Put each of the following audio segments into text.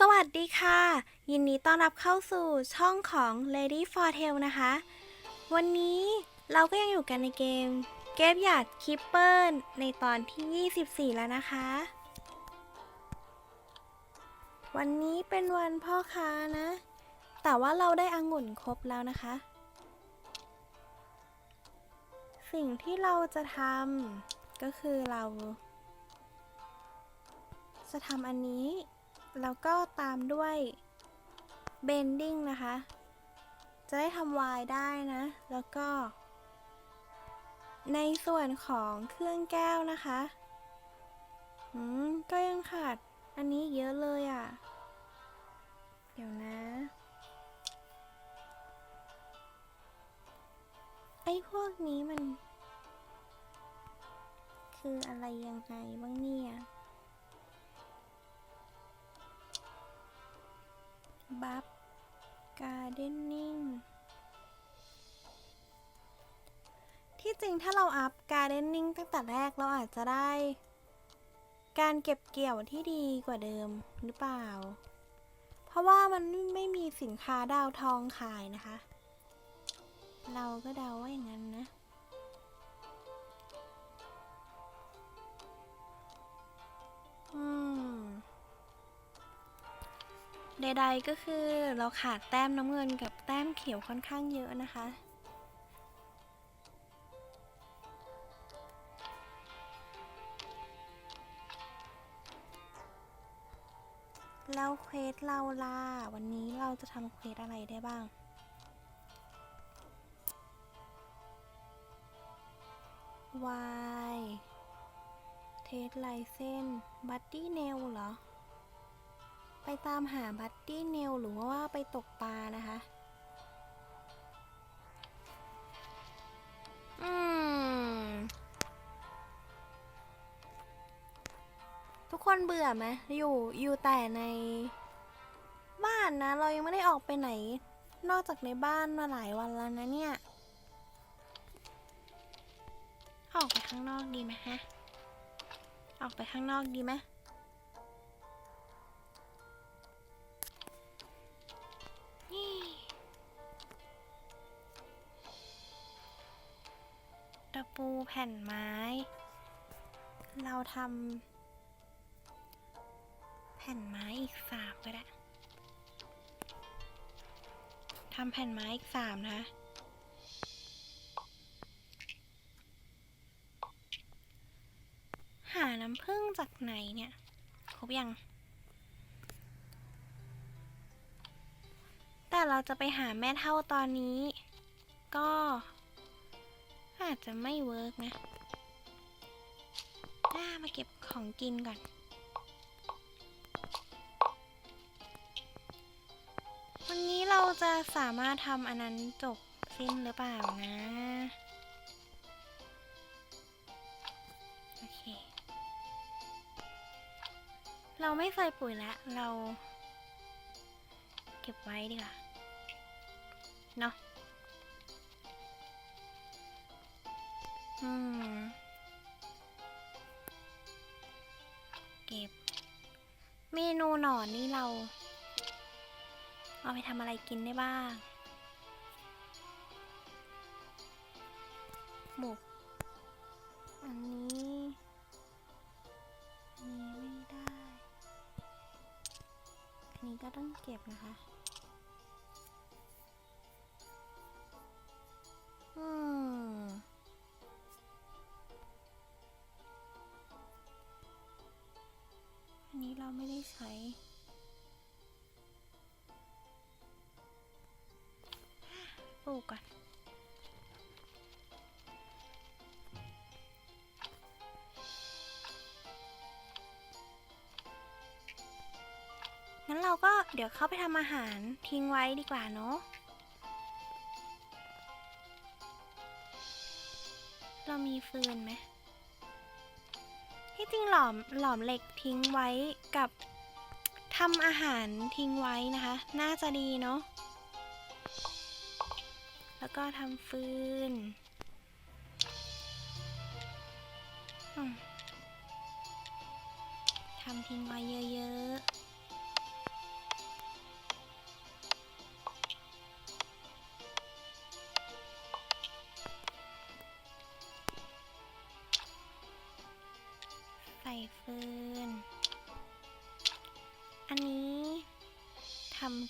สวัสดีค่ะ ยินดีต้อนรับเข้าสู่ช่องของ Lady for t a l นะคะ วันนี้เราก็ยังอยู่กันในเกมเกมหยาดคิปเปอร์ในตอนที่ 24 แล้วนะคะ วันนี้เป็นวันพ่อค้านะ แต่ว่าเราได้องุ่นครบแล้วนะคะ สิ่งที่เราจะทำก็คือเรา จะทำอันนี้ แล้วก็ตามด้วย bending นะคะ จะได้ทำวายได้นะ แล้วก็ ในส่วนของเครื่องแก้วนะคะอืมก็ยังขาดอันนี้เยอะเลยอะ่ะ เดี๋ยวนะ ไอ้พวกนี้มัน คืออะไรยังไงบ้างเนี่ย บัฟการ์เดนนิ่งที่จริงถ้าเราอัพการ์เดนนิ่งตั้งแต่แรกเราอาจจะได้ การเก็บเกี่ยวที่ดีกว่าเดิมหรือเปล่า เพราะว่ามันไม่มีสินค้าดาวทองขายนะคะ เราก็เดาว่าอย่างนั้นนะอืม ใดๆก็คือเราขาดแต้มน้ำเงินกับแต้มเขียวค่อนข้างเยอะนะคะ แล้วเควสเราล่ะวันนี้เราจะทำเควสอะไรได้บ้างวายเทสไลเซนบัตตี้เนลเหรอ ไปตามหาบัตตี้เนลหรือว่าไปตกปลานะคะ อืม ทุกคนเบื่อไหมอยู่อยู่แต่ในบ้านนะ เรายังไม่ได้ออกไปไหน นอกจากในบ้านมาหลายวันแล้วนะเนี่ย ออกไปข้างนอกดีไหมฮะ ออกไปข้างนอกดีไหม ตะปูแผ่นไม้ เราทำแผ่นไม้อีกสามก็ได้ทำแผ่นไม้อีกสามนะคะหาน้ำผึ้งจากไหนเนี่ย ครบยัง เราจะไปหาแม่เท่าตอนนี้ ก็ อาจจะไม่เวิร์กนะน่ามาเก็บของกินก่อน วันนี้เราจะสามารถทำอันนั้นจบสิ้นหรือเปล่านะ โอเค เราไม่ใส่ปุ๋ยแล้ว เราเก็บไว้ดีกว่า เนาะอืม เก็บ เมนูหนอนนี่เรา เอาไปทำอะไรกินได้บ้าง หมก อันนี้นี้ไม่ได้ อันนี้ก็ต้องเก็บนะคะ งั้นเราก็เดี๋ยวเข้าไปทำอาหารทิ้งไว้ดีกว่าเนาะ เรามีฟืนไหมที่จริงหลอมหลอมเหล็กทิ้งไว้กับทำอาหารทิ้งไว้นะคะ น่าจะดีเนาะ แล้วก็ทำฟืนทำทิ้งไว้เยอะๆ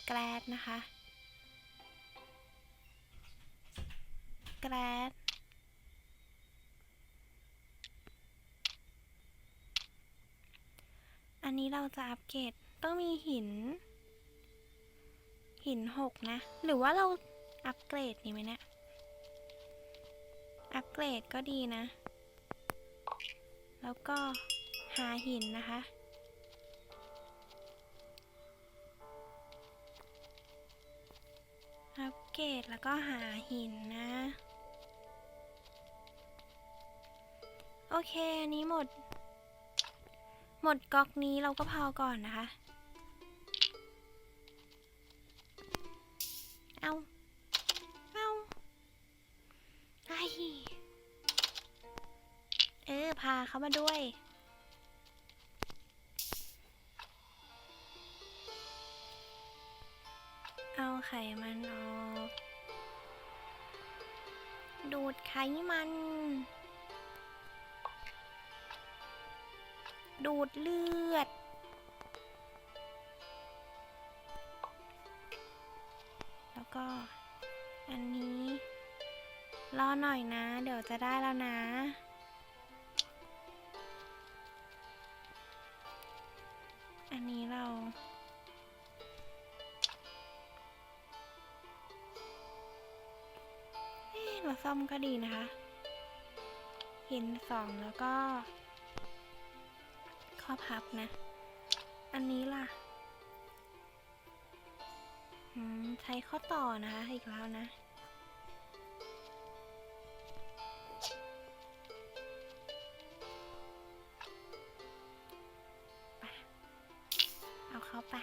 แกลดนะคะ แกลดอันนี้เราจะอัปเกรดต้องมีหิน หินหกนะ หรือว่าเราอัปเกรดนี่ไหมเนะี่ยอัปเกรดก็ดีนะ แล้วก็หาหินนะคะ เกรดแล้วก็หาหินนะ โอเค อันนี้หมด หมดก๊อกนี้เราก็พอก่อนนะคะ เอาเอาไอเออ พาเขามาด้วย เอาไขมันออก ดูดไขมัน ดูดเลือด แล้วก็ อันนี้ รอหน่อยนะ เดี๋ยวจะได้แล้วนะอันนี้เรา ซ่อมก็ดีนะคะ หินสองแล้วก็ข้อพับนะ อันนี้ล่ะใช้ข้อต่อนะคะ อีกแล้วนะไปเอาเข้าไป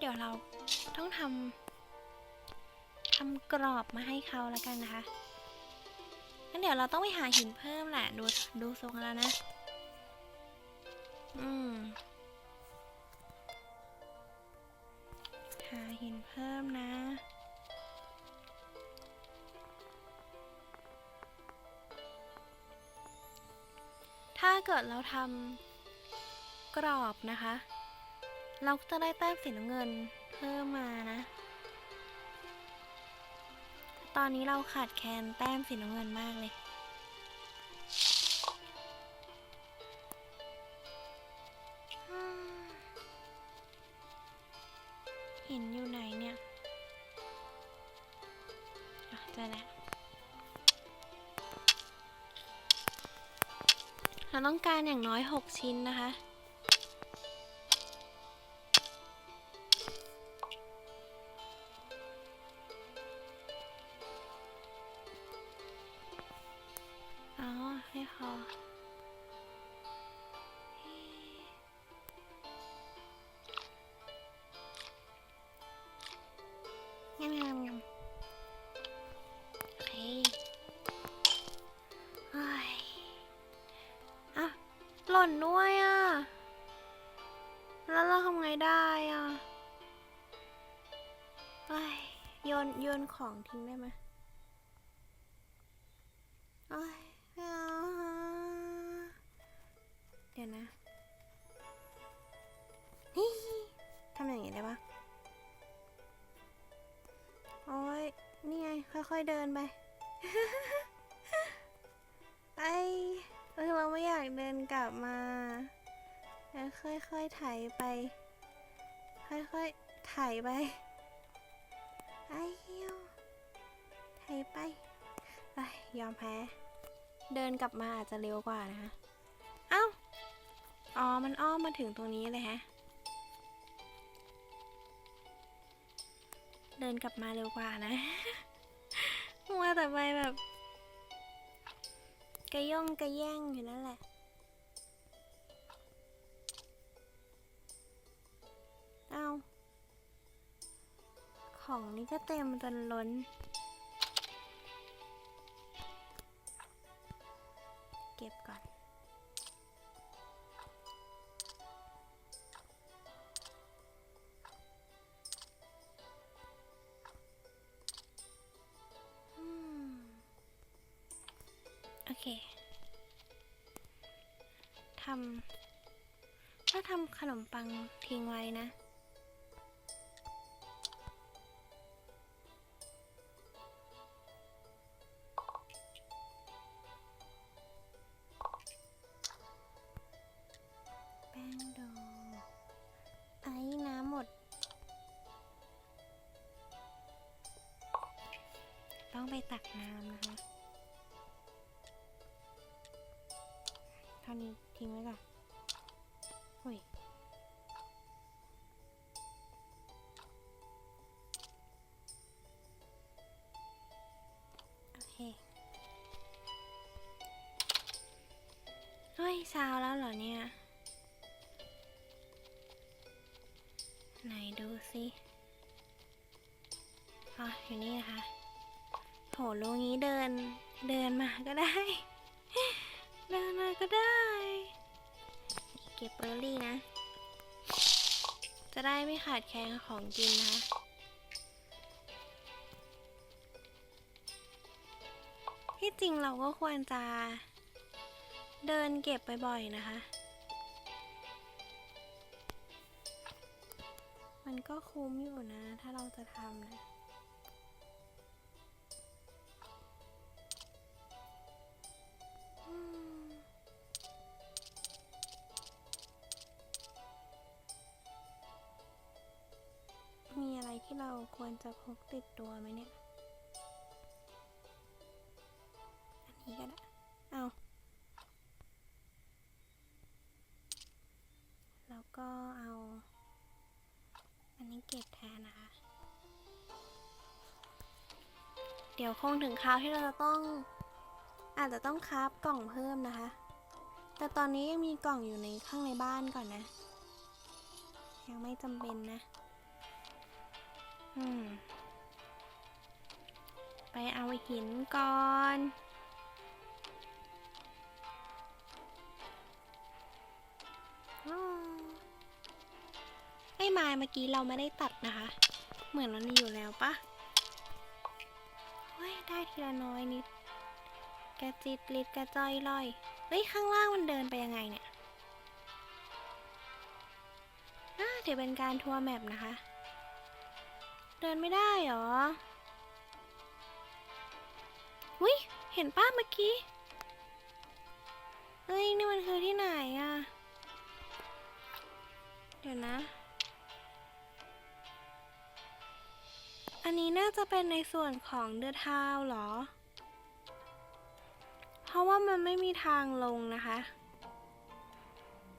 เดี๋ยวเราต้องทำทำกรอบมาให้เขาแล้วกันนะคะงั้นเดี๋ยวเราต้องไปหาหินเพิ่มแหละดูดูทรงแล้วนะ อืม หาหินเพิ่มนะถ้าเกิดเราทำกรอบนะคะ เราก็จะได้แต้มสีน้ำเงินเพิ่มมานะ ตอนนี้เราขาดแคลนแต้มสีน้ำเงินมากเลยอืมหินอยู่ไหนเนี่ยอะเจอแล้วเราต้องการอย่างน้อย 6 ชิ้นนะคะ หล่นด้วยอะ แล้วเราทำไงได้อะเฮ้ยโยนโยนของทิ้งได้ไหมเอ้ยไม่เอาเดี๋ยวนะฮิทำอย่างนี้ได้ปะโอ้ยนี่ไง ค่อยๆเดินไป ไอ เออเราไม่อยากเดินกลับมาแล้วค่อยๆไถไป ค่อยๆไถไปไอ้เหี้ยไถไปไอยยอมแพ้ เดินกลับมาอาจจะเร็วกว่านะคะเอ้าอ๋อ มันอ้อมมาถึงตรงนี้เลยฮะ เดินกลับมาเร็วกว่านะมัวแต่ไปแบบ กระย่องกระแย่งอยู่นั่นแหละเอาของนี่ก็เต็มจนล้น เก็บก่อน นมปังทิ้งไว้นะ แป้งโดไอ้น้ำหมด ต้องไปตักน้ำนะคะเท่านี้ทิ้งไว้ก่อนอุ้ ก็บเบอร์รี่นะ จะได้ไม่ขาดแคลนของกินนะคะที่จริงเราก็ควรจะ เดินเก็บบ่อยๆนะคะ มันก็คุ้มอยู่นะ ถ้าเราจะทำนะ ที่เราควรจะพกติดตัวไหมเนี่ย อันนี้ก็ได้ เอาแล้วก็เอา อันนี้เก็บแทนนะคะ เดี๋ยวคงถึงคราวที่เราจะต้อง อาจจะต้องคราฟกล่องเพิ่มนะคะ แต่ตอนนี้ยังมีกล่องอยู่ในข้างในบ้านก่อนนะ ยังไม่จำเป็นนะ ไปเอาหินก่อน ไอ้ไม้เมื่อกี้เราไม่ได้ตัดนะคะ เหมือนมันมีอยู่แล้วปะเฮ้ย ได้ทีละน้อยนิด กระจิตลิดกระจอยลอย เฮ้ย ข้างล่างมันเดินไปยังไงเนี่ยอ่าเดี๋ยวเป็นการทัวร์แมปนะคะ เดินไม่ได้เหรออุ้ยเห็นป้าเมื่อกี้เฮ้ยนี่มันคือที่ไหนอะเดี๋ยวนะ อันนี้น่าจะเป็นในส่วนของเดอะทาวเหรอ เพราะว่ามันไม่มีทางลงนะคะ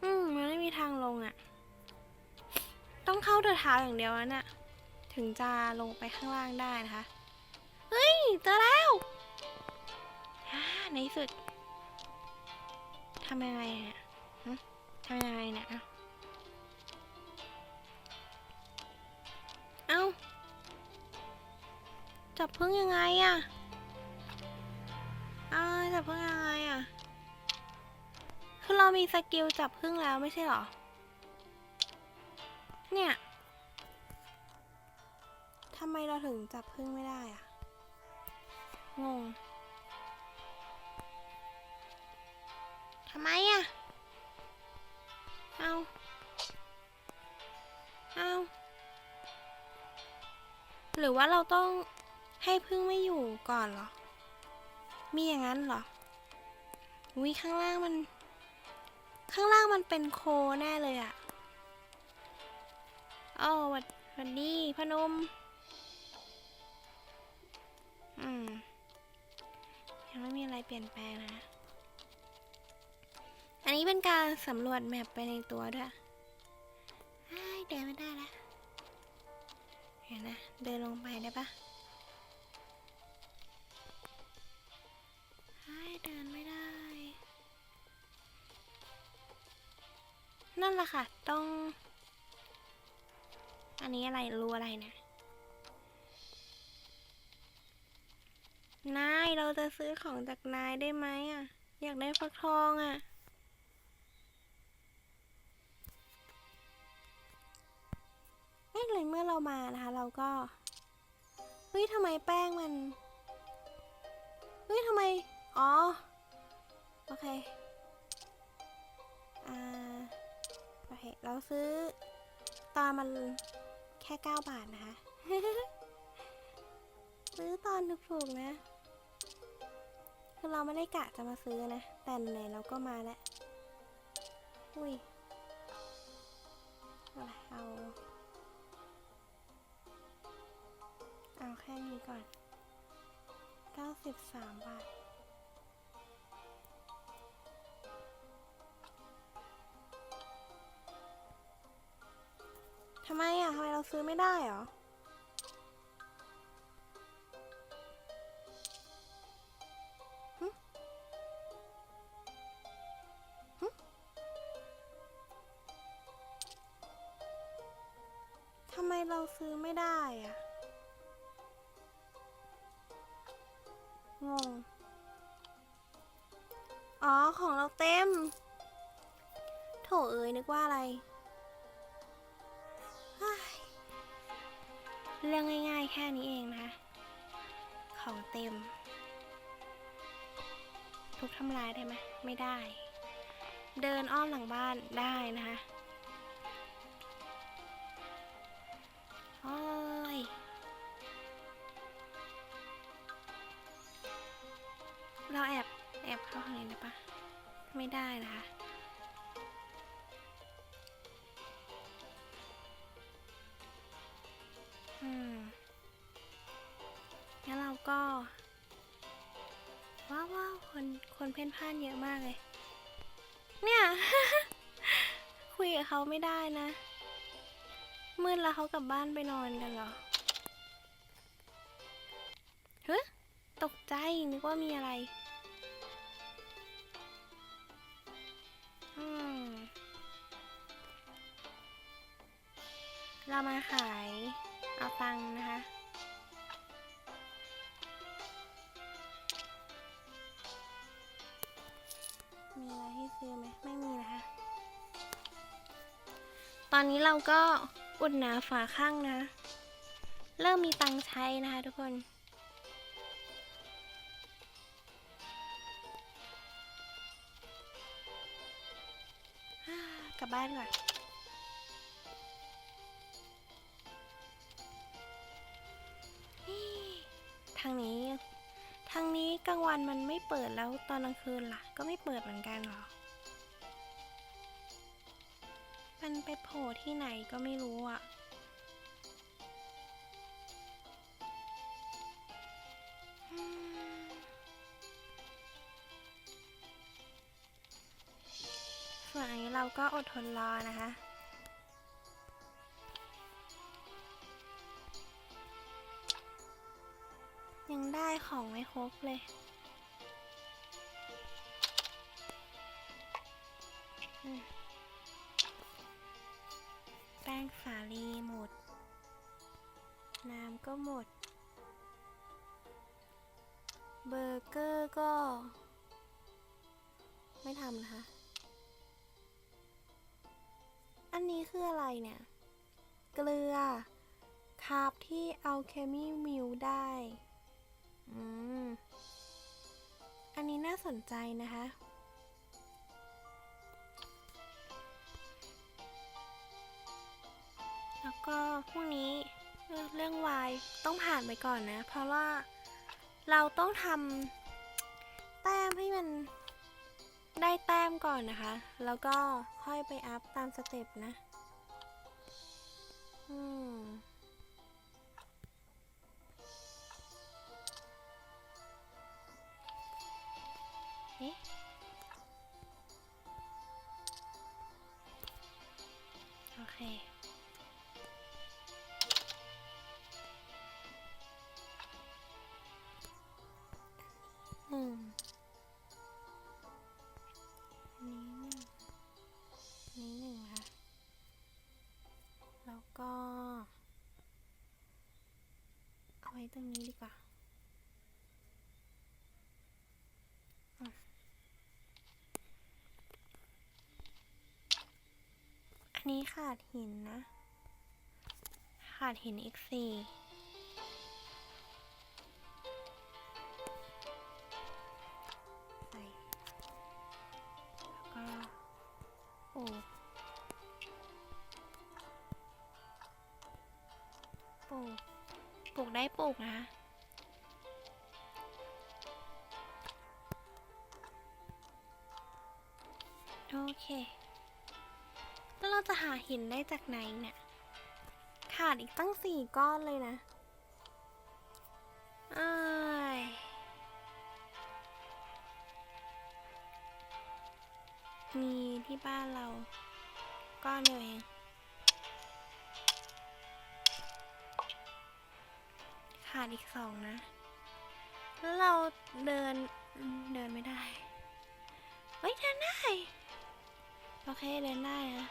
อืม มันไม่มีทางลงอะ่ะ ต้องเข้าเดอะทาวอย่างเดียวนะ่ะ ถึงจะลงไปข้างล่างได้นะคะ เฮ้ย เจอแล้วอ่าในที่สุดทำยังไงเนี่ยหึทำยังไงเนี่ยอะเอ้า จับพึ่งยังไงอะอ้าวจับพึ่งยังไงอะคือเรามีสกิลจับพึ่งแล้วไม่ใช่เหรอ เนี่ยทำไมเราถึงจับพึ่งไม่ได้อะงงทำไมอะเอาเอาหรือว่าเราต้องให้พึ่งไม่อยู่ก่อนเหรอ มีอย่างนั้นเหรอวิข้างล่างมัน ข้างล่างมันเป็นโคแน่เลยอะโอ้หวัดหวัดดีพนม อืม ยังไม่มีอะไรเปลี่ยนแปลงนะ อันนี้เป็นการสำรวจแมปไปในตัวด้วยอ้เดินไม่ได้แล้วเห็นนะ เดินลงไปได้ปะใช่เดินไม่ได้ นั่นแหละค่ะ ต้อง อันนี้อะไร รู้อะไรเนะี่ย นายเราจะซื้อของจากนายได้ไหมอะ อยากได้ฟักทองอะไม่เลยเมื่อเรามานะคะ เราก็เฮ้ยทำไมแป้งมันเฮ้ยทำไม อ๋อ โอเคเราซื้อตอนมันแค่ 9 บาทนะคะ ซื้อตอนถูกๆนะ คือเราไม่ได้กะจะมาซื้อนะ แต่ไหนเราก็มาแล้ว อุ้ยอะไรเอาเอาแค่นี้ก่อน 93 บาท ทำไมอะ ทำไมเราซื้อไม่ได้หรอ นี้เองนะคะ ของเต็ม ทุกทำลายได้ไหมไม่ได้ เดินอ้อมหลังบ้านได้นะคะาวว้าวคนคนเพ่นพ่านเยอะมากเลย เนี่ย คุยกับเขาไม่ได้นะ มืดแล้วเขากลับบ้านไปนอนกันเหรอเฮ้ยตกใจนึกว่ามีอะไรเรามาขายเอาตังค์นะคะ ไรให้ซื้อไหมไม่มีนะคะ ตอนนี้เราก็อุดหนาฝาข้างนะ เริ่มมีตังใช้นะคะทุกคนกลับบ้านก่อนทางนี้ ทางนี้กลางวันมันไม่เปิดแล้วตอนกลางคืนล่ะ ก็ไม่เปิดเหมือนกันหรอ มันไปโผล่ที่ไหนก็ไม่รู้อะส่วนอันนี้เราก็อดทนรอนะคะยังได้ของไม่ครบเลย อืม งสาลีหมด น้ำก็หมด เบอร์เกอร์ก็ ไม่ทำนะคะ อันนี้คืออะไรเนี่ย เกลือ คาร์บที่เอาเคมีมิลได้ อืม อันนี้น่าสนใจนะคะ แล้วก็พรุ่งนี้เรื่องวายต้องผ่านไปก่อนนะ เพราะว่าเราต้องทำแต้มให้มันได้แต้มก่อนนะคะ แล้วก็ค่อยไปอัพตามสเต็ปนะ อืมเอ๊ะโอเค ตรงนี้ดีกว่าอันนี้ขาดหินนะ ขาดหินอีกสี่ โอเค แล้วเราจะหาหินได้จากไหนเนี่ย ขาดอีกตั้งสี่ก้อนเลยนะอ้ายมีที่บ้านเราก้อนเดียวเองขาดอีกสองนะ แล้วเราเดินเดินไม่ได้ เฮ้ยเดินได้ โอเคเดินได้นะ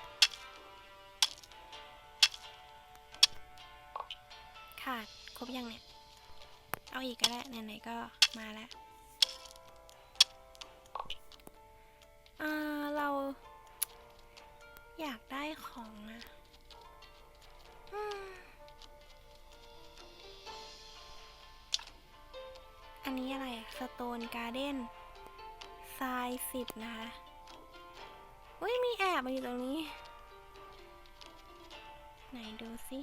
ขาดครบยังเนี่ย เอาอีกก็ได้ไหนๆก็มาแล้วอ่าเราอยากได้ของอะอันนี้อะไรอะสโตนการ์เด้นทรายสิบนะคะ อุ้ยมีแอบมาอยู่ตรงนี้ ไหนดูสิ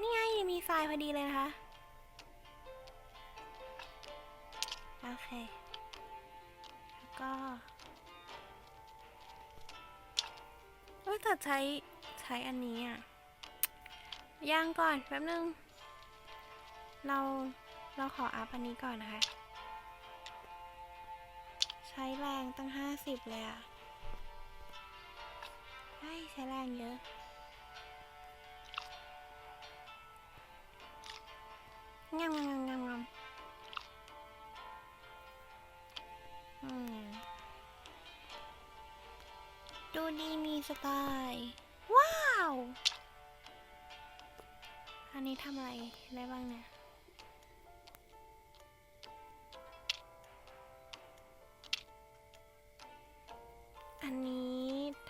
นี่ไงมีทรายพอดีเลยนะคะ โอเค แล้วก็เอ้ยแต่ใช้ใช้อันนี้อะย่างก่อนแป๊บนึง เราเราขออัพอันนี้ก่อนนะคะ ใช้แรงตั้งห้าสิบเลยอะ ใช่ใช้แรงเยอะงามงามงามงามดูดีมีสไตล์ ว้าว อันนี้ทำอะไรได้บ้างเนี่ย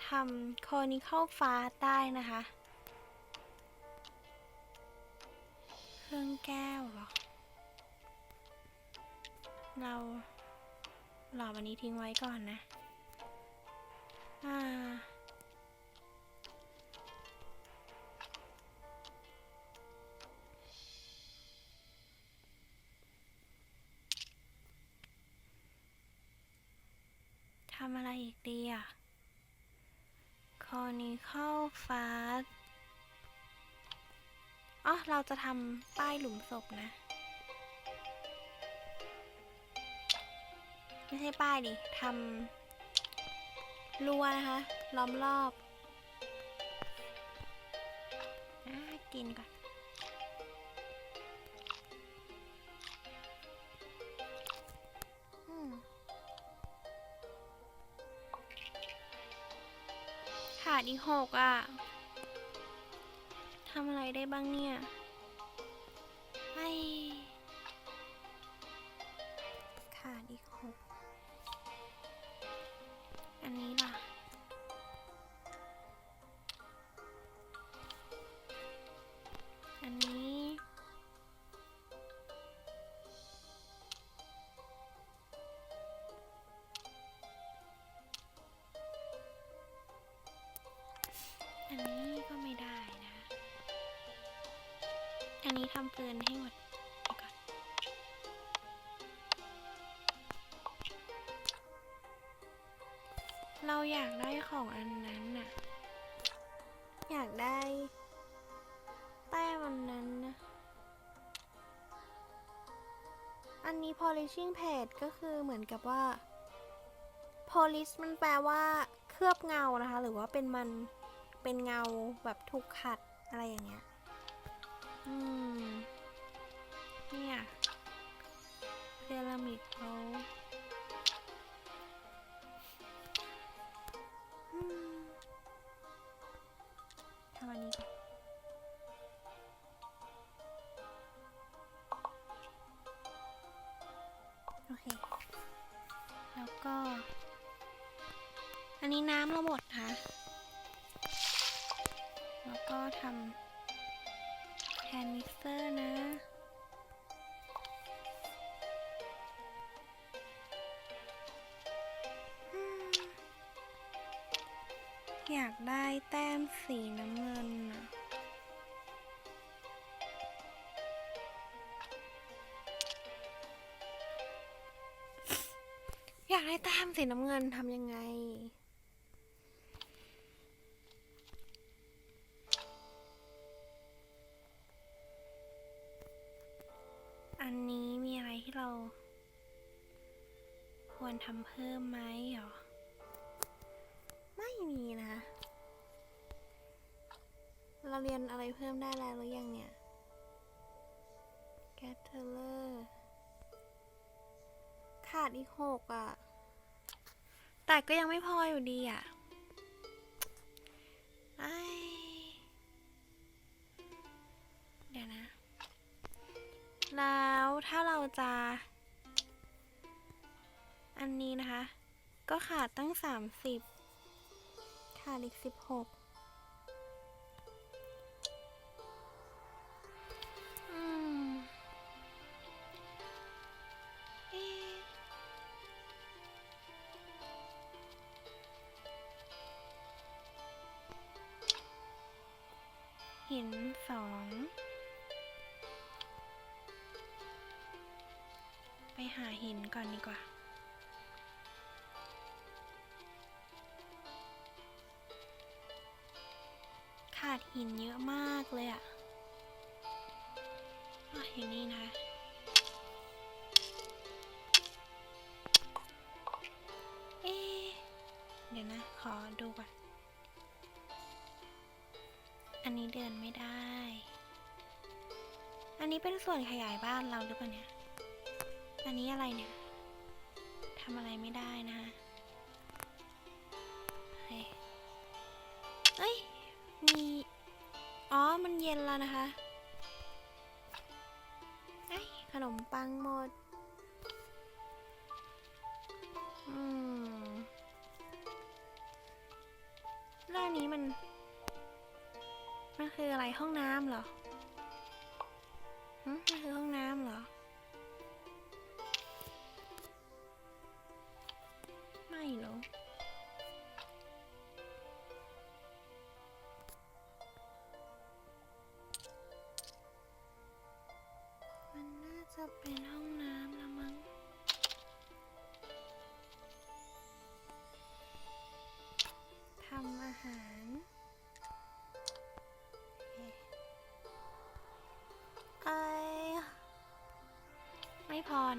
ทำโคนิค a l ฟ้าได้นะคะ เครื่องแก้วเหรอ เราหลอมอันนี้ทิ้งไว้ก่อนนะ อ่าทำอะไรอีกดีอะ คอนิค a l ฟ้าอ๋อ เราจะทำป้ายหลุมศพนะ ไม่ใช่ป้ายดิทำรั้วนะคะ ล้อมรอบอ่ากินก่อน ที่หกอะทำอะไรได้บ้างเนี่ยไอขาดอีกหก นี้ทำเกินให้หมดก่อนเราอยากได้ของอันนั้นน่ะ อยากได้ แต้มอันนั้นนะ อันนี้ polishing pad ก็คือเหมือนกับว่า polish มันแปลว่า เคลือบเงานะคะ หรือว่าเป็นมัน เป็นเงาแบบถูกขัดอะไรอย่างเงี้ย อืม เนี่ยเซรามิกเขาทำอันนี้ก่อนโอเค แล้วก็ อันนี้น้ำเราหมดคะแล้วก็ทำ แฮนด์มิกเซอร์นะ อยากได้แต้มสีน้ำเงินอยากได้แต้มสีน้ำเงินทำยังไง ควรทำเพิ่มไหมหรอ ไม่มีนะ เราเรียนอะไรเพิ่มได้แล้วหรือยังเนี่ย g a t h e r ขาดอีกหกอะ แต่ก็ยังไม่พออยู่ดีอะไอเดี๋ยวนะ แล้วถ้าเราจะ อันนี้นะคะ ก็ขาดตั้งสามสิบขาดอีกสิบหกอืมเอ๊หินสองไปหาหินก่อนดีกว่า หินเยอะมากเลยอะอะอยู่นี่นะเอ๊เดี๋ยวนะ ขอดูก่อน อันนี้เดินไม่ได้ อันนี้เป็นส่วนขยายบ้านเราหรือเปล่าเนี่ย อันนี้อะไรเนี่ยทำอะไรไม่ได้นะเอ๋อ มันเย็นแล้วนะคะไอขนมปังหมด อืมแล้วอันนี้มัน มันคืออะไรห้องน้ำเหรอหึมันคือห้องน้ำเหรอ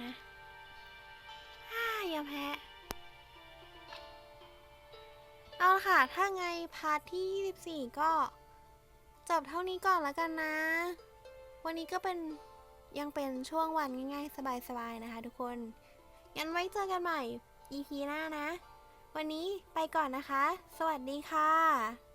นะอ้ายอมแพ้เอาละค่ะ ถ้าไงพาร์ทที่ 24 ก็จบเท่านี้ก่อนแล้วกันนะ วันนี้ก็เป็นยังเป็นช่วงวันง่ายๆ สบายๆ นะคะทุกคน งั้นไว้เจอกันใหม่ EP หน้านะ วันนี้ไปก่อนนะคะ สวัสดีค่ะ